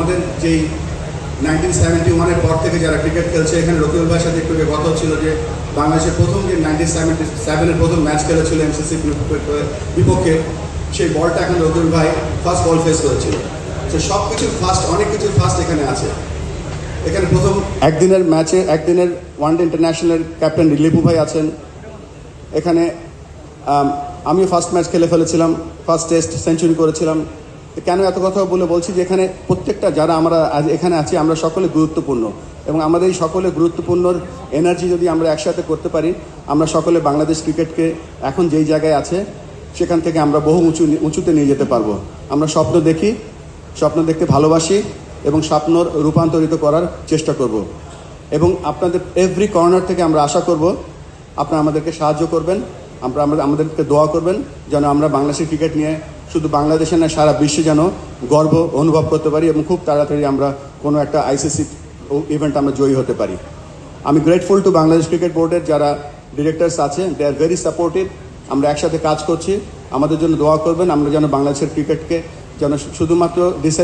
আমাদের যেই nineteen seventy ওয়ানের পর থেকে যারা ক্রিকেট খেলছে এখানে রকিবুল ভাইয়ের সাথে একটু কথা হচ্ছিল যে বাংলাদেশের প্রথম যে নাইনটিন সেভেন্টি সেভেনের প্রথম ম্যাচ খেলেছিল এমসিসি বিপক্ষে সেই বলটা এখন রকিবুল ভাই ফার্স্ট বল ফেস করেছিল। তো সব কিছু ফার্স্ট অনেক কিছু ফার্স্ট এখানে আছে। এখানে প্রথম একদিনের ম্যাচে একদিনের ওয়ান ডে ইন্টারন্যাশনালের ক্যাপ্টেন লিপু ভাই আছেন। এখানে আম, ফার্স্ট ম্যাচ খেলে ফেলেছিলাম ফার্স্ট টেস্ট সেঞ্চুরি করেছিলাম। কেন এত কথা বলে বলছি যে এখানে প্রত্যেকটা যারা আমরা আজ এখানে আছি, আমরা সকলে গুরুত্বপূর্ণ। এবং আমাদের এই সকলে গুরুত্বপূর্ণ এনার্জি যদি আমরা একসাথে করতে পারি, আমরা সকলে বাংলাদেশ ক্রিকেটকে এখন যেই জায়গায় আছে, সেখান থেকে আমরা বহু উঁচু উঁচুতে নিয়ে যেতে পারব। আমরা স্বপ্ন দেখি, স্বপ্ন দেখতে ভালোবাসি এবং স্বপ্ন রূপান্তরিত করার চেষ্টা করব। এবং আপনাদের এভরি কর্নার থেকে আমরা আশা করব, আপনারা আমাদেরকে সাহায্য করবেন, আমরা আমাদেরকে দোয়া করবেন যেন আমরা বাংলাদেশের ক্রিকেট নিয়ে শুধু বাংলাদেশে না, সারা বিশ্বে যেন গর্ব অনুভব করতে পারি এবং খুব তাড়াতাড়ি আমরা কোনো একটা আইসিসি ইভেন্ট আমরা জয়ী হতে পারি। আমি গ্রেটফুল টু বাংলাদেশ ক্রিকেট বোর্ডের যারা ডিরেক্টার্স আছে দে আর ভেরি সাপোর্টিভ আমরা একসাথে কাজ করছি। আমাদের জন্য দোয়া করবেন। আমরা যেন বাংলাদেশের ক্রিকেটকে যেন শুধুমাত্র